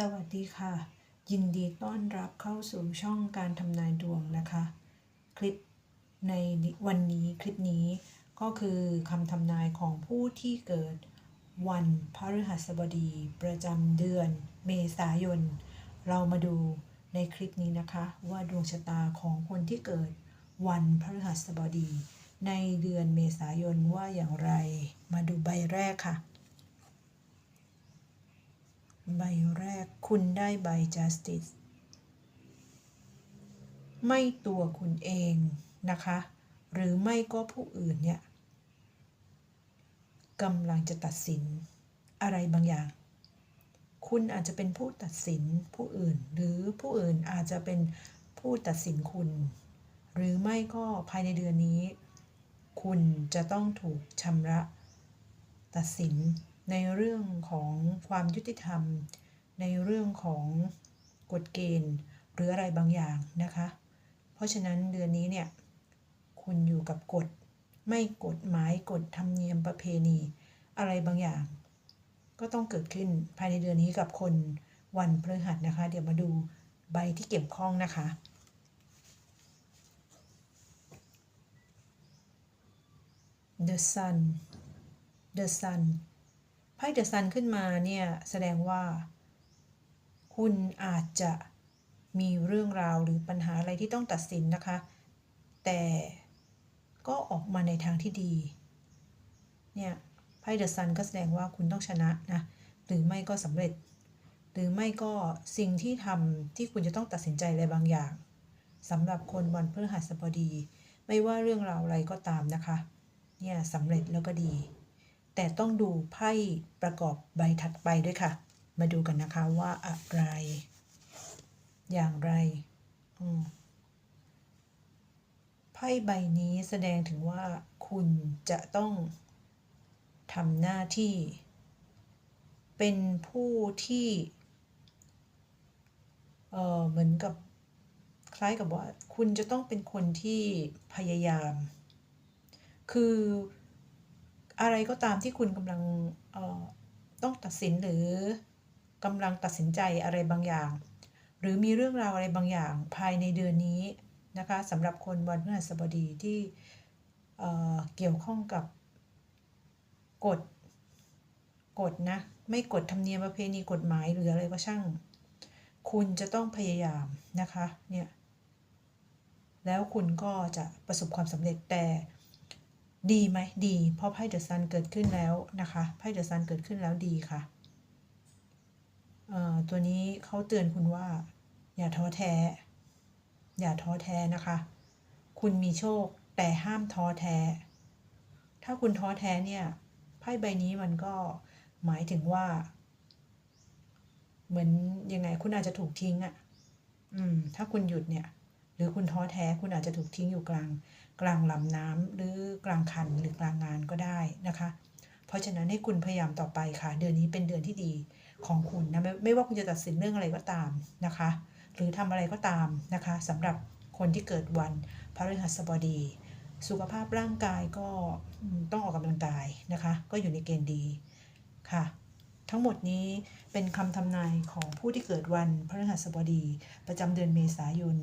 สวัสดีค่ะ ยินดีต้อนรับเข้าสู่ช่องการทำนายดวงนะคะ คลิปในวันนี้คลิปนี้ก็คือคำทำนายของผู้ที่เกิดวันพฤหัสบดีประจำเดือนเมษายน เรามาดูในคลิปนี้นะคะ ว่าดวงชะตาของคนที่เกิดวันพฤหัสบดี ในเดือนเมษายนว่าอย่างไร มาดูใบแรกค่ะ ใบแรก คุณได้ใบ justice ไม่ตัวคุณเองนะคะ หรือไม่ก็ผู้อื่นเนี่ยกำลังจะตัดสินอะไรบางอย่าง คุณอาจจะเป็นผู้ตัดสินผู้อื่น หรือผู้อื่นอาจจะเป็นผู้ตัดสินคุณ หรือไม่ก็ภายในเดือนนี้ คุณจะต้องถูกชำระ ตัดสินในเรื่องของความยุติธรรม ในเรื่องของกฎเกณฑ์ หรืออะไรบางอย่างนะคะ เพราะฉะนั้นเดือนนี้เนี่ยคุณอยู่กับกฎ ไม่กฎหมายกฎธรรมเนียมประเพณี อะไรบางอย่าง ก็ต้องเกิดขึ้นภายในเดือนนี้กับคนวันพฤหัสนะคะ เดี๋ยวมาดูใบที่เกี่ยวข้องนะคะ The Sun The Sun ไพ่เดอะซันขึ้นมาเนี่ย แสดงว่า คุณอาจจะมีเรื่องราวหรือปัญหาอะไรที่ต้องตัดสินนะคะ แต่ก็ออกมาในทางที่ดี เนี่ยไพ่เดอะซันก็แสดงว่าคุณต้องชนะนะ หรือไม่ก็สำเร็จ หรือไม่ก็สิ่งที่ทำที่คุณจะต้องตัดสินใจอะไรบางอย่างสำหรับคนวันพฤหัสบดี ไม่ว่าเรื่องราวอะไรก็ตามนะคะ เนี่ยสำเร็จแล้วก็ดี แต่ต้องดูไพ่ประกอบใบถัดไปด้วยค่ะ มาดูกันนะคะว่าอะไร อย่างไรไพ่ใบนี้แสดงถึงว่าคุณจะต้องทำหน้าที่ เป็นผู้ที่เออเหมือนกับคล้ายกับว่าคุณจะต้องเป็นคนที่พยายาม คืออะไรก็ตามที่คุณกำลังออต้องตัดสินหรือ กำลังตัดสินใจอะไรบางอย่าง หรือมีเรื่องราวอะไรบางอย่างภายในเดือนนี้นะคะสำหรับคนวันพฤหัสบดีที่เอ่อเกี่ยวข้องกับกฎกฎนะ ไม่กฎธรรมเนียมประเพณีกฎหมายหรืออะไรก็ช่าง คุณจะต้องพยายามนะคะเนี่ยแล้วคุณก็จะประสบความสำเร็จแต่ดีไหมดี เพราะไพ่เดอะซันเกิดขึ้นแล้วนะคะไพ่เดอะซันเกิดขึ้นแล้วดีค่ะเอ่อ ตัวนี้เขาเตือนคุณว่า อย่าท้อแท้ อย่าท้อแท้นะคะ คุณมีโชคแต่ห้ามท้อแท้ ถ้าคุณท้อแท้เนี่ยไพ่ใบนี้มันก็หมายถึงว่า เหมือนยังไงคุณอาจจะถูกทิ้งอะ่ะ อืม ถ้าคุณหยุดเนี่ย หรือคุณท้อแท้คุณอาจจะถูกทิ้งอยู่กลาง กลางลำน้ำหรือกลางคันหรือกลางงานก็ได้นะคะ เพราะฉะนั้นให้คุณพยายามต่อไปค่ะ เดือนนี้เป็นเดือนที่ดีของคุณนะไม่ไม่ว่าคุณจะตัดสินเรื่องอะไรก็ตามนะคะ หรือทำอะไรก็ตามนะคะสำหรับคนที่เกิดวันพฤหัสบดี สุขภาพร่างกายก็ต้องออกกำลังกายนะคะ ก็อยู่ในเกณฑ์ดีค่ะ ทั้งหมดนี้เป็นคำทำนายของผู้ที่เกิดวันพฤหัสบดี ประจำเดือนเมษายน